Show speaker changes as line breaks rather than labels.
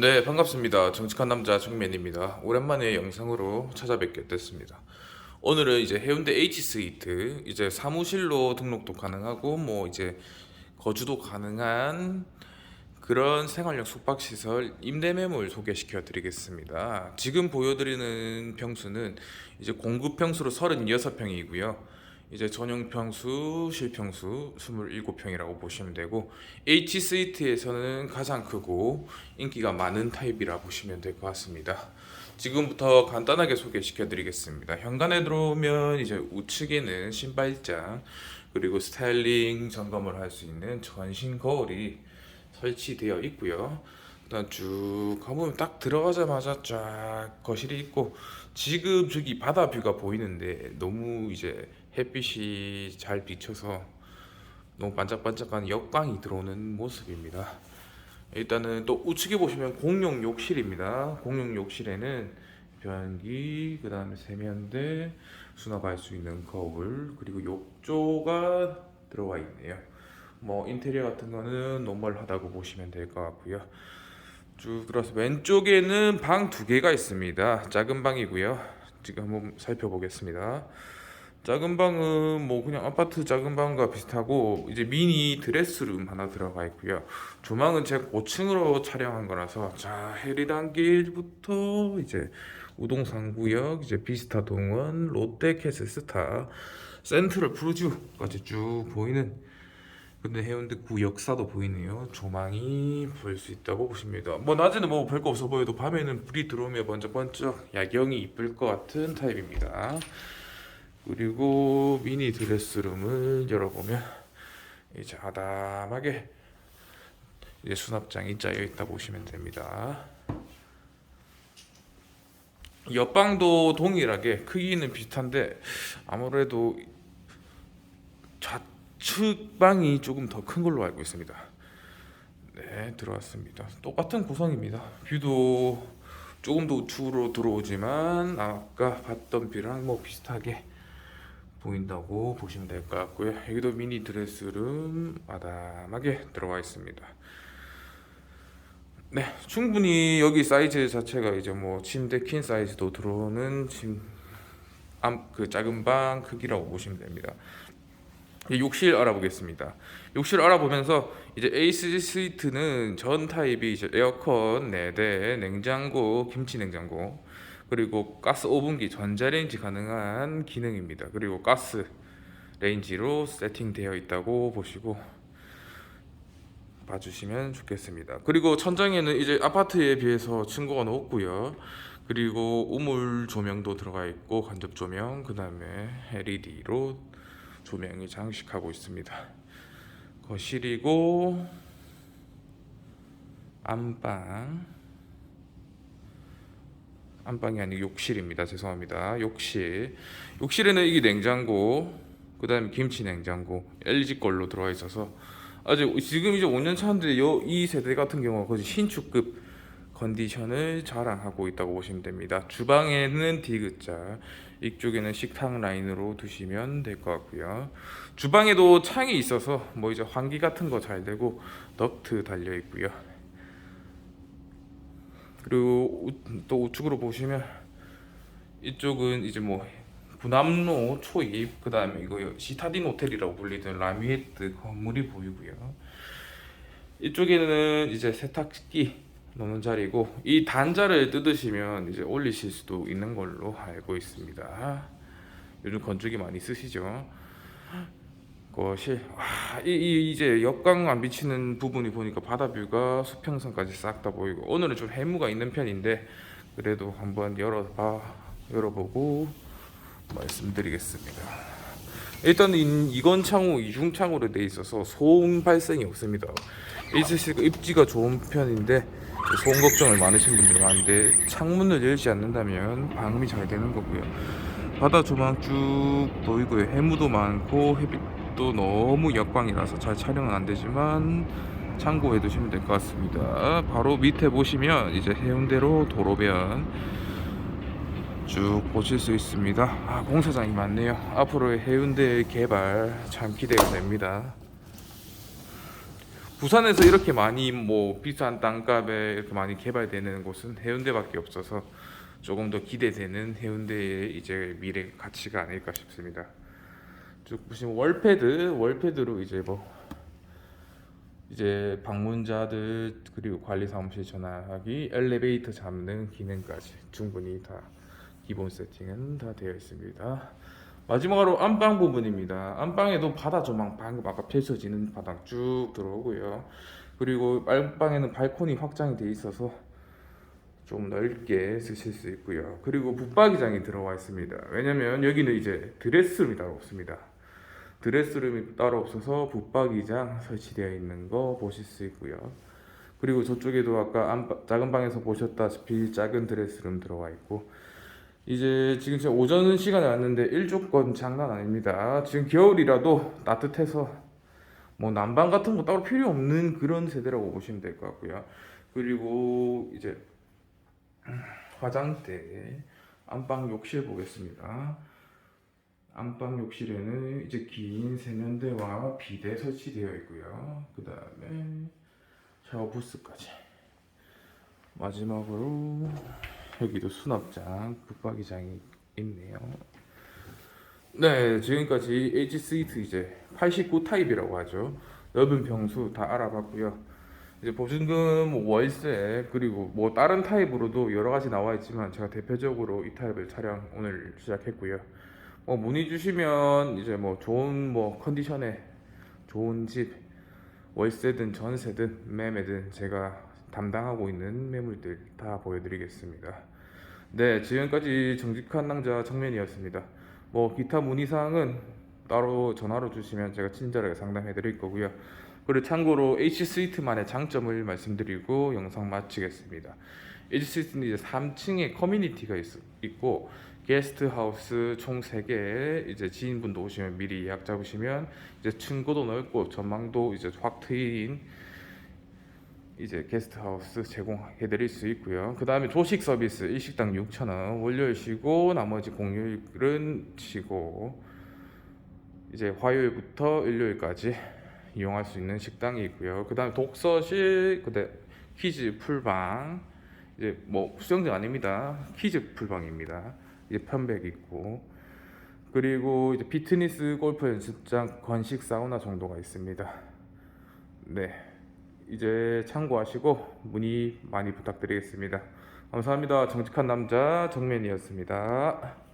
네, 반갑습니다. 정직한 남자 정맨입니다. 오랜만에 영상으로 찾아뵙게 됐습니다. 오늘은 이제 해운대 H 스위트 이제 사무실로 등록도 가능하고 뭐 이제 거주도 가능한 그런 생활형 숙박 시설 임대 매물 소개시켜 드리겠습니다. 지금 보여드리는 평수는 이제 공급 평수로 36평이고요. 이제 전용 평수, 실평수 27평이라고 보시면 되고 H 스위트에서는 가장 크고 인기가 많은 타입이라 보시면 될 것 같습니다. 지금부터 간단하게 소개시켜 드리겠습니다. 현관에 들어오면 이제 우측에는 신발장 그리고 스타일링 점검을 할 수 있는 전신 거울이 설치되어 있고요. 그다음 쭉 가보면 딱 들어가자마자 쫙 거실이 있고 지금 저기 바다 뷰가 보이는데 너무 이제 햇빛이 잘 비쳐서 너무 반짝반짝한 역광이 들어오는 모습입니다. 일단은 또 우측에 보시면 공용 욕실입니다. 공용 욕실에는 변기, 그 다음에 세면대, 수납할 수 있는 거울, 그리고 욕조가 들어와 있네요. 뭐 인테리어 같은 거는 노멀하다고 보시면 될 것 같고요. 쭉 들어서 왼쪽에는 방 두 개가 있습니다. 작은 방이고요. 지금 한번 살펴보겠습니다. 작은 방은 뭐 그냥 아파트 작은 방과 비슷하고 이제 미니 드레스룸 하나 들어가 있고요. 조망은 제가 고층으로 촬영한 거라서 자 해리단길부터 이제 우동산구역 이제 비스타 동원 롯데캐슬 스타 센트럴 푸르주까지 쭉 보이는 근데 해운대 구 역사도 보이네요. 조망이 보일 수 있다고 보십니다. 뭐 낮에는 뭐 별거 없어 보여도 밤에는 불이 들어오면 번쩍번쩍 야경이 이쁠 것 같은 타입입니다. 그리고 미니 드레스룸을 열어보면 이제 아담하게 이제 수납장이 짜여 있다 보시면 됩니다. 옆방도 동일하게 크기는 비슷한데 아무래도 좌측 방이 조금 더 큰 걸로 알고 있습니다. 네, 들어왔습니다. 똑같은 구성입니다. 뷰도 조금 더 우측으로 들어오지만 아까 봤던 뷰랑 뭐 비슷하게 보인다고 보시면 될 것 같고요. 여기도 미니 드레스룸 마담하게 들어와 있습니다. 네, 충분히 여기 사이즈 자체가 이제 뭐 침대 퀸 사이즈도 들어오는 침, 암, 그 작은 방 크기라고 보시면 됩니다. 욕실 알아보겠습니다. 욕실 알아보면서 이제 에이스 스위트는 전 타입이 이제 에어컨 4대, 냉장고, 김치 냉장고, 그리고 가스 오븐기, 전자레인지 가능한 기능입니다. 그리고 가스 레인지로 세팅되어 있다고 보시고 봐주시면 좋겠습니다. 그리고 천장에는 이제 아파트에 비해서 층고가 높고요. 그리고 우물 조명도 들어가 있고 간접 조명, 그 다음에 LED로 조명이 장식하고 있습니다. 거실이고 안방 안방이 아니고 욕실입니다. 죄송합니다. 욕실 욕실에는 이게 냉장고 그 다음에 김치 냉장고 LG 걸로 들어와 있어서 아직 지금 이제 5년 차인데 요, 이 세대 같은 경우가 거의 신축급 컨디션을 자랑하고 있다고 보시면 됩니다. 주방에는 디귿자, 이쪽에는 식탁 라인으로 두시면 될 것 같고요. 주방에도 창이 있어서 뭐 이제 환기 같은 거 잘 되고 덕트 달려 있고요. 그리고 우- 또 우측으로 보시면 이쪽은 이제 뭐 부남로 초입 그 다음에 이거 시타딘 호텔이라고 불리던 라미에트 건물이 보이고요. 이쪽에는 이제 세탁기 놓는 자리고 이 단자를 뜯으시면 이제 올리실 수도 있는 걸로 알고 있습니다. 요즘 건조기 많이 쓰시죠? 거실 와, 이, 이 이제 역광 안 비치는 부분이 보니까 바다 뷰가 수평선까지 싹 다 보이고 오늘은 좀 해무가 있는 편인데 그래도 한번 열어봐 열어보고 말씀드리겠습니다. 일단 이, 이건 창호 이중 창호로 돼 있어서 소음 발생이 없습니다. HC가 입지가 좋은 편인데 소음 걱정을 많으신 분들이 많은데 창문을 열지 않는다면 방음이 잘 되는 거고요. 바다 조망 쭉 보이고요. 해무도 많고 햇빛 도 너무 역광이라서 잘 촬영은 안 되지만 참고해 두시면 될 것 같습니다. 바로 밑에 보시면 이제 해운대로 도로변 쭉 보실 수 있습니다. 아, 공사장이 많네요. 앞으로의 해운대 개발 참 기대가 됩니다. 부산에서 이렇게 많이 뭐 비싼 땅값에 이렇게 많이 개발되는 곳은 해운대밖에 없어서 조금 더 기대되는 해운대의 이제 미래 가치가 아닐까 싶습니다. 쭉 보시면 월패드 월패드로 이제 뭐 이제 방문자들 그리고 관리 사무실 전화하기 엘리베이터 잡는 기능까지 충분히 다 기본 세팅은 다 되어 있습니다. 마지막으로 안방 부분입니다. 안방에도 바다 조망 방금 아까 펼쳐지는 바닥 쭉 들어오고요. 그리고 안방에는 발코니 확장이 돼 있어서 좀 넓게 쓰실 수 있고요. 그리고 붙박이장이 들어와 있습니다. 왜냐면 여기는 이제 드레스룸이 따로 없습니다. 드레스룸이 따로 없어서 붙박이장 설치되어 있는 거 보실 수 있고요. 그리고 저쪽에도 아까 안방- 작은 방에서 보셨다시피 작은 드레스룸 들어와 있고 이제 지금 제가 오전 시간에 왔는데 일조권 장난 아닙니다. 지금 겨울이라도 따뜻해서 뭐 난방 같은 거 따로 필요 없는 그런 세대라고 보시면 될 것 같고요. 그리고 이제 화장대 안방 욕실 보겠습니다. 안방 욕실에는 이제 긴 세면대와 비대 설치되어 있고요. 그 다음에 샤워 부스까지. 마지막으로 여기도 수납장, 붙박이장이 있네요. 네, 지금까지 H 스위트 이제 89 타입이라고 하죠. 넓은 평수 다 알아봤고요. 이제 보증금, 월세 그리고 뭐 다른 타입으로도 여러 가지 나와 있지만 제가 대표적으로 이 타입을 촬영 오늘 시작했고요. 뭐 문의 주시면 이제 뭐 좋은 뭐 컨디션에 좋은 집 월세든 전세든 매매든 제가 담당하고 있는 매물들 다 보여드리겠습니다. 네, 지금까지 정직한 낭자 정면이었습니다. 뭐 기타 문의 사항은 따로 전화로 주시면 제가 친절하게 상담해 드릴 거고요. 그리고 참고로 H 스위트만의 장점을 말씀드리고 영상 마치겠습니다. H 스위트는 이제 3층에 커뮤니티가 있, 있고 게스트 하우스 총 3개 이제 지인분도 오시면 미리 예약 잡으시면 이제 층고도 넓고 전망도 이제 확 트인 이제 게스트하우스 제공해 드릴 수 있고요. 그 다음에 조식 서비스 일식당 6,000원 월요일 쉬고 나머지 공휴일은 쉬고 이제 화요일부터 일요일까지 이용할 수 있는 식당이 있고요. 그 다음에 독서실, 그다음 퀴즈 풀방 이제 뭐 수영장 아닙니다. 퀴즈 풀방입니다. 이제 편백 있고 그리고 이제 피트니스 골프 연습장 건식 사우나 정도가 있습니다. 네. 이제 참고하시고 문의 많이 부탁드리겠습니다. 감사합니다. 정직한 남자 정면이었습니다.